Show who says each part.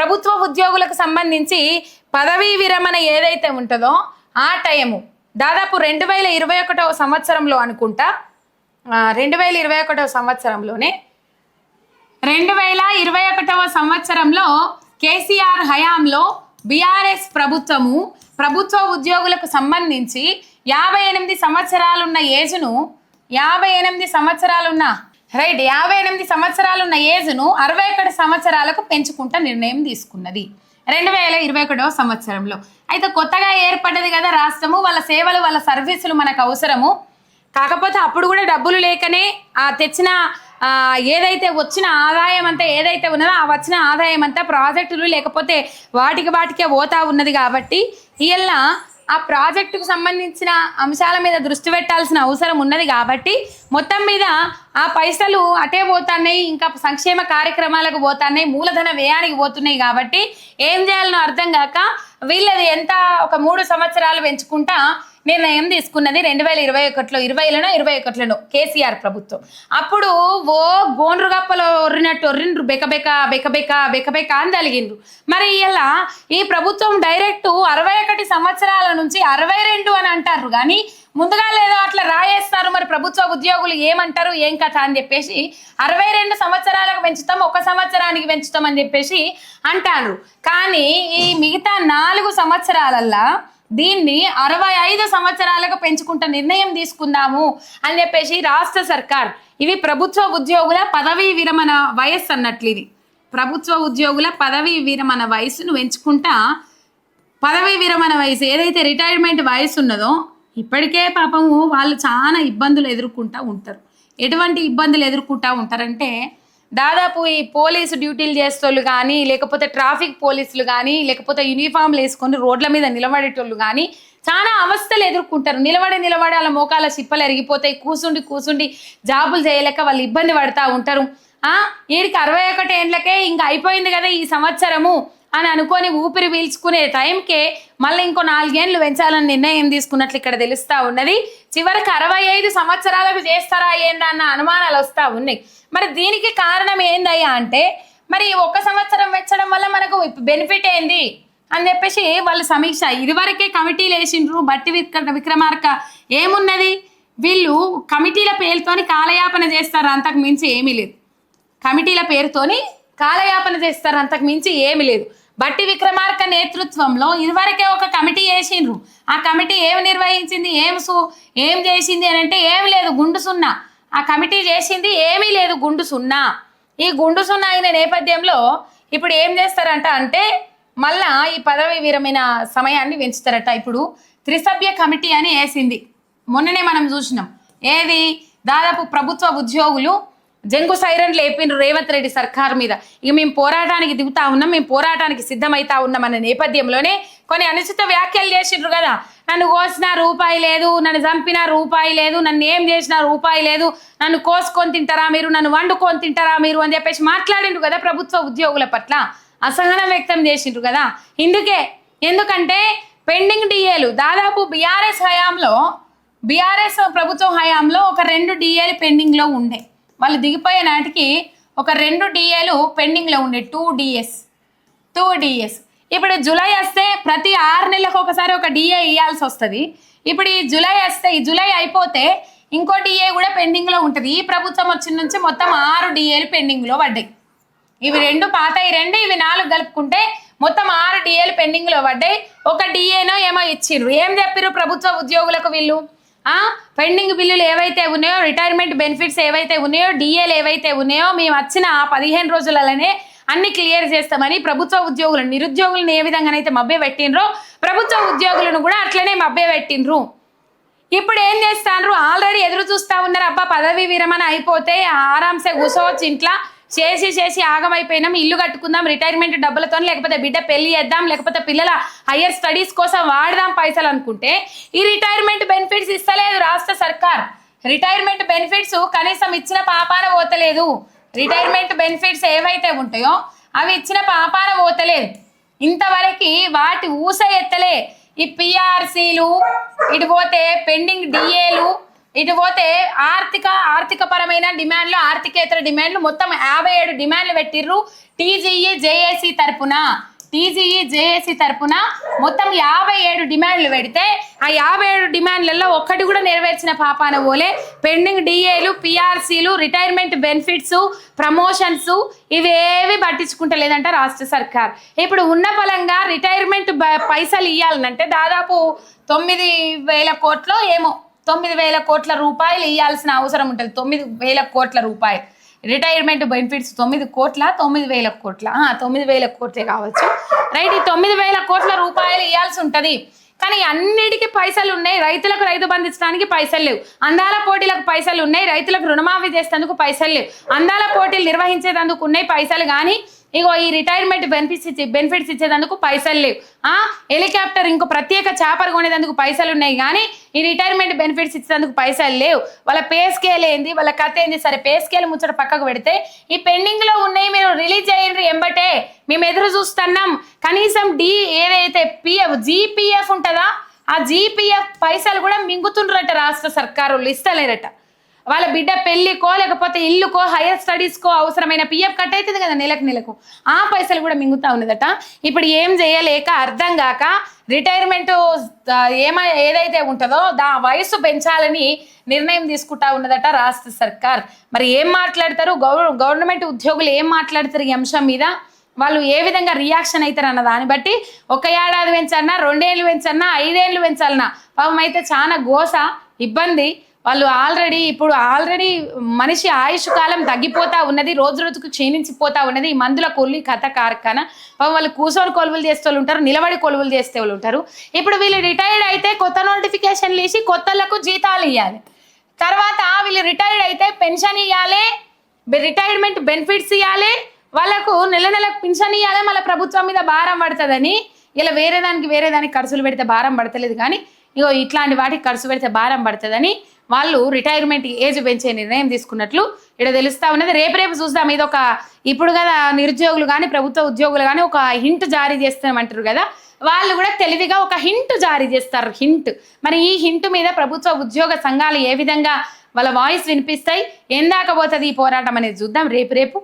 Speaker 1: ప్రభుత్వ ఉద్యోగులకు సంబంధించి పదవీ విరమణ ఏదైతే ఉంటుందో ఆ టైము దాదాపు రెండు వేల ఇరవై ఒకటవ సంవత్సరంలో అనుకుంటా రెండు వేల ఇరవై ఒకటవ సంవత్సరంలోనే రెండు వేల ఇరవై ఒకటవ సంవత్సరంలో కేసీఆర్ హయాంలో బీఆర్ఎస్ ప్రభుత్వము ప్రభుత్వ ఉద్యోగులకు సంబంధించి యాభై ఎనిమిది సంవత్సరాలున్న ఏజ్ను యాభై ఎనిమిది సంవత్సరాలున్న రైట్ యాభై ఎనిమిది సంవత్సరాలున్న ఏజ్ను అరవై ఒకటి సంవత్సరాలకు పెంచుకుంటా నిర్ణయం తీసుకున్నది. రెండు వేల ఇరవై ఒకటవ సంవత్సరంలో. అయితే కొత్తగా ఏర్పడ్డది కదా రాష్ట్రము వాళ్ళ సేవలు వాళ్ళ సర్వీసులు మనకు అవసరము. కాకపోతే అప్పుడు కూడా డబ్బులు లేకనే ఆ తెచ్చిన ఏదైతే వచ్చిన ఆదాయం అంతా ఏదైతే ఉన్నదో ఆ వచ్చిన ఆదాయం అంతా ప్రాజెక్టులు లేకపోతే వాటికి వాటికే పోతా ఉన్నది కాబట్టి ఇవాళ ఆ ప్రాజెక్టుకు సంబంధించిన అంశాల మీద దృష్టి పెట్టాల్సిన అవసరం ఉన్నది కాబట్టి మొత్తం మీద ఆ పైసలు అటే పోతున్నాయి ఇంకా సంక్షేమ కార్యక్రమాలకు పోతున్నాయి మూలధన వ్యయానికి పోతున్నాయి కాబట్టి ఏం చేయాలనో అర్థం కాక వీళ్ళది ఎంత ఒక మూడు సంవత్సరాలు పెంచుకుంటా నిర్ణయం తీసుకున్నది రెండు వేల ఇరవై ఒకటిలో ఇరవైలోనో ఇరవై ఒకటిలోనో కేసీఆర్ ప్రభుత్వం. అప్పుడు ఓ గోండ్రు గప్పలో ఒర్రినట్టు ఒర్రిండ్రు బెకబెక బెకబెక బెకబెక అని తలిగిండ్రు. మరి ఇలా ఈ ప్రభుత్వం డైరెక్ట్ అరవై ఒకటి సంవత్సరాల నుంచి అరవై రెండు అని అంటారు కానీ ముందుగా లేదో అట్లా రాయేస్తారు. మరి ప్రభుత్వ ఉద్యోగులు ఏమంటారు ఏం కథ అని చెప్పేసి అరవై రెండు సంవత్సరాలకు పెంచుతాం ఒక సంవత్సరానికి పెంచుతాం అని చెప్పేసి అంటారు కానీ ఈ మిగతా నాలుగు సంవత్సరాలల్లా దీన్ని అరవై ఐదు సంవత్సరాలకు పెంచుకుంటా నిర్ణయం తీసుకుందాము అని చెప్పేసి రాష్ట్ర సర్కార్ ఇవి ప్రభుత్వ ఉద్యోగుల పదవీ విరమణ వయస్సు అన్నట్లు ఇది. ప్రభుత్వ ఉద్యోగుల పదవీ విరమణ వయసును పెంచుకుంటా పదవీ విరమణ వయసు ఏదైతే రిటైర్మెంట్ వయసు ఉన్నదో ఇప్పటికే పాపము వాళ్ళు చాలా ఇబ్బందులు ఎదుర్కొంటూ ఉంటారు. ఎటువంటి ఇబ్బందులు ఎదుర్కొంటూ ఉంటారంటే దాదాపు ఈ పోలీసు డ్యూటీలు చేసేటోళ్ళు కానీ లేకపోతే ట్రాఫిక్ పోలీసులు కానీ లేకపోతే యూనిఫామ్లు వేసుకొని రోడ్ల మీద నిలబడేటోళ్ళు కానీ చాలా అవస్థలు ఎదుర్కొంటారు. నిలబడి నిలబడి వాళ్ళ మోకాల చిప్పలు ఎరిగిపోతాయి. కూసుండి కూసుండి జాబులు చేయలేక వాళ్ళు ఇబ్బంది పడతా ఉంటారు. వీడికి అరవై ఒకటి ఏండ్లకే ఇంకా అయిపోయింది కదా ఈ సంవత్సరము అని అనుకొని ఊపిరి పీల్చుకునే టైంకే మళ్ళీ ఇంకో నాలుగేండ్లు పెంచాలని నిర్ణయం తీసుకున్నట్లు ఇక్కడ తెలుస్తా ఉన్నది. చివరికి అరవై ఐదు సంవత్సరాలకు చేస్తారా ఏందన్న అనుమానాలు వస్తా ఉన్నాయి. మరి దీనికి కారణం ఏందయ్యా అంటే మరి ఒక సంవత్సరం పెంచడం వల్ల మనకు బెనిఫిట్ ఏంది? అని చెప్పేసి వాళ్ళు సమీక్ష. ఇదివరకే కమిటీలు వేసిండ్రు బట్టి విక్ర విక్రమార్క ఏమున్నది? వీళ్ళు కమిటీల పేరుతోని కాలయాపన చేస్తారు అంతకు మించి ఏమీ లేదు. కమిటీల పేరుతోని కాలయాపన చేస్తారు అంతకు మించి ఏమి లేదు. బట్టి విక్రమార్క నేతృత్వంలో ఇదివరకే ఒక కమిటీ వేసిండ్రు. ఆ కమిటీ ఏమి నిర్వహించింది? ఏం సు ఏం చేసింది అని అంటే ఏమి లేదు గుండు సున్నా. ఆ కమిటీ చేసింది ఏమీ లేదు గుండు సున్నా. ఈ గుండు సున్నా అయిన నేపథ్యంలో ఇప్పుడు ఏం చేస్తారంట అంటే మళ్ళా ఈ పదవి విరమైన సమయాన్ని పెంచుతారట. ఇప్పుడు త్రిసభ్య కమిటీ అని వేసింది. మొన్ననే మనం చూసినాం. ఏది? దాదాపు ప్రభుత్వ ఉద్యోగులు జంగు సైరన్ లేపిండ్రు రేవంత్ రెడ్డి సర్కార్ మీద. ఇక మేము పోరాటానికి దిగుతా ఉన్నాం మేము పోరాటానికి సిద్ధమైతా ఉన్నాం అన్న నేపథ్యంలోనే కొన్ని అనుచిత వ్యాఖ్యలు చేసిండ్రు కదా. నన్ను కోసిన రూపాయి లేదు నన్ను చంపిన రూపాయి లేదు నన్ను ఏం చేసినా రూపాయి లేదు నన్ను కోసుకొని తింటారా మీరు నన్ను వండుకొని తింటారా మీరు అని చెప్పేసి మాట్లాడిండ్రు కదా ప్రభుత్వ ఉద్యోగుల పట్ల. అసహనం వ్యక్తం చేసిండ్రు కదా. ఇందుకే ఎందుకంటే పెండింగ్ డిఏలు దాదాపు బీఆర్ఎస్ హయాంలో బీఆర్ఎస్ ప్రభుత్వం హయాంలో ఒక రెండు డిఏలు పెండింగ్లో ఉండే. వాళ్ళు దిగిపోయే నాటికి ఒక రెండు డిఏలు పెండింగ్లో ఉండే టూ డిఎస్ టూ డిఎస్ ఇప్పుడు జూలై వస్తే ప్రతి ఆరు నెలలకు ఒకసారి ఒక డిఏ ఇవ్వాల్సి వస్తుంది. ఇప్పుడు ఈ జూలై వస్తే ఈ జూలై అయిపోతే ఇంకో డిఏ కూడా పెండింగ్లో ఉంటుంది. ఈ ప్రభుత్వం వచ్చిన నుంచి మొత్తం ఆరు డిఏలు పెండింగ్లో పడ్డాయి. ఇవి రెండు పాత ఈ రెండు ఇవి నాలుగు కలుపుకుంటే మొత్తం ఆరు డిఏలు పెండింగ్లో పడ్డాయి. ఒక డిఏనో ఏమో ఇచ్చిర్రు. ఏం చెప్పిర్రు ప్రభుత్వ ఉద్యోగులకు వీళ్ళు? పెండింగ్ బిల్లులు ఏవైతే ఉన్నాయో రిటైర్మెంట్ బెనిఫిట్స్ ఏవైతే ఉన్నాయో డిఏలు ఏవైతే ఉన్నాయో మేము వచ్చిన పదిహేను రోజులలోనే అన్ని క్లియర్ చేస్తామని ప్రభుత్వ ఉద్యోగులు నిరుద్యోగులను ఏ విధంగానైతే మభ్య పెట్టినరో ప్రభుత్వ ఉద్యోగులను కూడా అట్లనే మభ్య పెట్టినరు ఇప్పుడు ఏం చేస్తాండ్రు? ఆల్రెడీ ఎదురు చూస్తా ఉన్నారు అబ్బా పదవి విరమణ అయిపోతే ఆరాంసే కూర్చోవచ్చు ఇంట్లో. చేసి చేసి ఆగమైపోయినాం ఇల్లు కట్టుకుందాం రిటైర్మెంట్ డబ్బులతో లేకపోతే బిడ్డ పెళ్ళి చేద్దాం లేకపోతే పిల్లల హయ్యర్ స్టడీస్ కోసం వాడదాం పైసలు అనుకుంటే ఈ రిటైర్మెంట్ బెనిఫిట్స్ ఇస్తలేదు రాష్ట్ర సర్కార్. రిటైర్మెంట్ బెనిఫిట్స్ కనీసం ఇచ్చిన పాపాన పోతలేదు. రిటైర్మెంట్ బెనిఫిట్స్ ఏవైతే ఉంటాయో అవి ఇచ్చిన పాపాన పోతలేదు. ఇంతవరకు వాటి ఊస ఎత్తలే. ఈ పిఆర్సీలు ఇటు పోతే పెండింగ్ డిఏలు ఇటు పోతే ఆర్థిక ఆర్థిక పరమైన డిమాండ్లు ఆర్థికేతర డిమాండ్లు మొత్తం యాభై ఏడు డిమాండ్లు పెట్టిర్రు T G E J A C తరపున. T G E J A C తరపున మొత్తం యాభై ఏడు డిమాండ్లు పెడితే ఆ యాభై ఏడు డిమాండ్లలో ఒక్కటి కూడా నెరవేర్చిన పాపాన పోలే. పెండింగ్ డిఏలు పిఆర్సీలు రిటైర్మెంట్ బెనిఫిట్స్ ప్రమోషన్స్ ఇవేవి పట్టించుకుంటలేదంట రాష్ట్ర సర్కార్. ఇప్పుడు ఉన్న పలంగా రిటైర్మెంట్ పైసలు ఇవ్వాలనంటే దాదాపు తొమ్మిది వేల కోట్లు ఏమో తొమ్మిది వేల కోట్ల రూపాయలు ఇవ్వాల్సిన అవసరం ఉంటుంది. తొమ్మిది వేల కోట్ల రూపాయలు. రిటైర్మెంట్ బెనిఫిట్స్ తొమ్మిది కోట్ల తొమ్మిది వేల కోట్ల. తొమ్మిది వేల కోట్లే కావచ్చు. రైట్ ఈ తొమ్మిది వేల కోట్ల రూపాయలు ఇవ్వాల్సి ఉంటుంది. కానీ అన్నిటికీ పైసలు ఉన్నాయి. రైతులకు రైతు బంధించడానికి పైసలు లేవు. అందాల పోటీలకు పైసలు ఉన్నాయి. రైతులకు రుణమాఫీ చేసేందుకు పైసలు లేవు. అందాల పోటీలు నిర్వహించేందుకు ఉన్నాయి పైసలు. కానీ ఇగో ఈ రిటైర్మెంట్ బెనిఫిట్స్ ఇచ్చి బెనిఫిట్స్ ఇచ్చేందుకు పైసలు లేవు. ఆ? హెలికాప్టర్ ఇంకో ప్రత్యేక చేపలు కొనేందుకు పైసలు ఉన్నాయి కానీ ఈ రిటైర్మెంట్ బెనిఫిట్స్ ఇచ్చేందుకు పైసలు లేవు. వాళ్ళ పే స్కేల్ ఏంది? వాళ్ళ కథ ఏంది? సరే పే స్కేల్ ముచ్చట పక్కకు పెడితే ఈ పెండింగ్లో ఉన్నాయి మీరు రిలీజ్ చేయండి ఎంబటే. మేము ఎదురు చూస్తున్నాం. కనీసం డి ఏదైతే పిఎఫ్ జీపీఎఫ్ ఉంటుందా? ఆ జీపీఎఫ్ పైసలు కూడా మింగుతుండ్రట రాష్ట్ర సర్కారు. ఇస్తలేరట వాళ్ళ బిడ్డ పెళ్ళికో లేకపోతే ఇల్లుకో హైయర్ స్టడీస్కో అవసరమైన పిఎఫ్ కట్ అవుతుంది కదా నెలకు నెలకు. ఆ పైసలు కూడా మింగుతా ఉన్నదట. ఇప్పుడు ఏం చేయలేక అర్థం కాక రిటైర్మెంట్ ఏమై ఏదైతే ఉంటుందో దా వయసు పెంచాలని నిర్ణయం తీసుకుంటా ఉన్నదట రాష్ట్ర సర్కార్. మరి ఏం మాట్లాడతారు? గౌర గవర్నమెంట్ ఉద్యోగులు ఏం మాట్లాడతారు ఈ అంశం మీద? వాళ్ళు ఏ విధంగా రియాక్షన్ అవుతారు అన్న దాన్ని బట్టి ఒక ఏడాది పెంచన్నా రెండేళ్ళు పెంచన్నా ఐదేళ్ళు పెంచాలన్నా. పాపం అయితే చాలా గోస ఇబ్బంది. వాళ్ళు ఆల్రెడీ ఇప్పుడు ఆల్రెడీ మనిషి ఆయుష్ కాలం తగ్గిపోతా ఉన్నది రోజు రోజుకు క్షీణించిపోతా ఉన్నది. ఈ మందుల కొల్లి కథ కార్ఖానా. వాళ్ళు కూర్చొని కొలువులు చేసే వాళ్ళు ఉంటారు నిలబడి కొలువులు చేసే వాళ్ళు ఉంటారు. ఇప్పుడు వీళ్ళు రిటైర్డ్ అయితే కొత్త నోటిఫికేషన్లు ఇచ్చి కొత్తలకు జీతాలు ఇవ్వాలి తర్వాత వీళ్ళు రిటైర్డ్ అయితే పెన్షన్ ఇవ్వాలి రిటైర్మెంట్ బెనిఫిట్స్ ఇవ్వాలి వాళ్ళకు నెల నెలకు పెన్షన్ ఇవ్వాలి మళ్ళీ ప్రభుత్వం మీద భారం పడుతుందని. ఇలా వేరే దానికి వేరే దానికి ఖర్చులు పెడితే భారం పడతలేదు కానీ ఇగో ఇట్లాంటి వాటికి ఖర్చు పెడితే భారం పడుతుందని వాళ్ళు రిటైర్మెంట్ ఏజ్ పెంచే నిర్ణయం తీసుకున్నట్లు ఇక్కడ తెలుస్తా ఉన్నది. రేపు రేపు చూద్దాం. ఇది ఒక ఇప్పుడు కదా నిరుద్యోగులు కానీ ప్రభుత్వ ఉద్యోగులు కానీ ఒక హింట్ జారీ చేస్తామంటారు కదా. వాళ్ళు కూడా తెలివిగా ఒక హింట్ జారీ చేస్తారు. హింట్ మరి ఈ హింట్ మీద ప్రభుత్వ ఉద్యోగ సంఘాలు ఏ విధంగా వాళ్ళ వాయిస్ వినిపిస్తాయి? ఏందాకపోతుంది ఈ పోరాటం అనేది చూద్దాం. రేపు రేపు.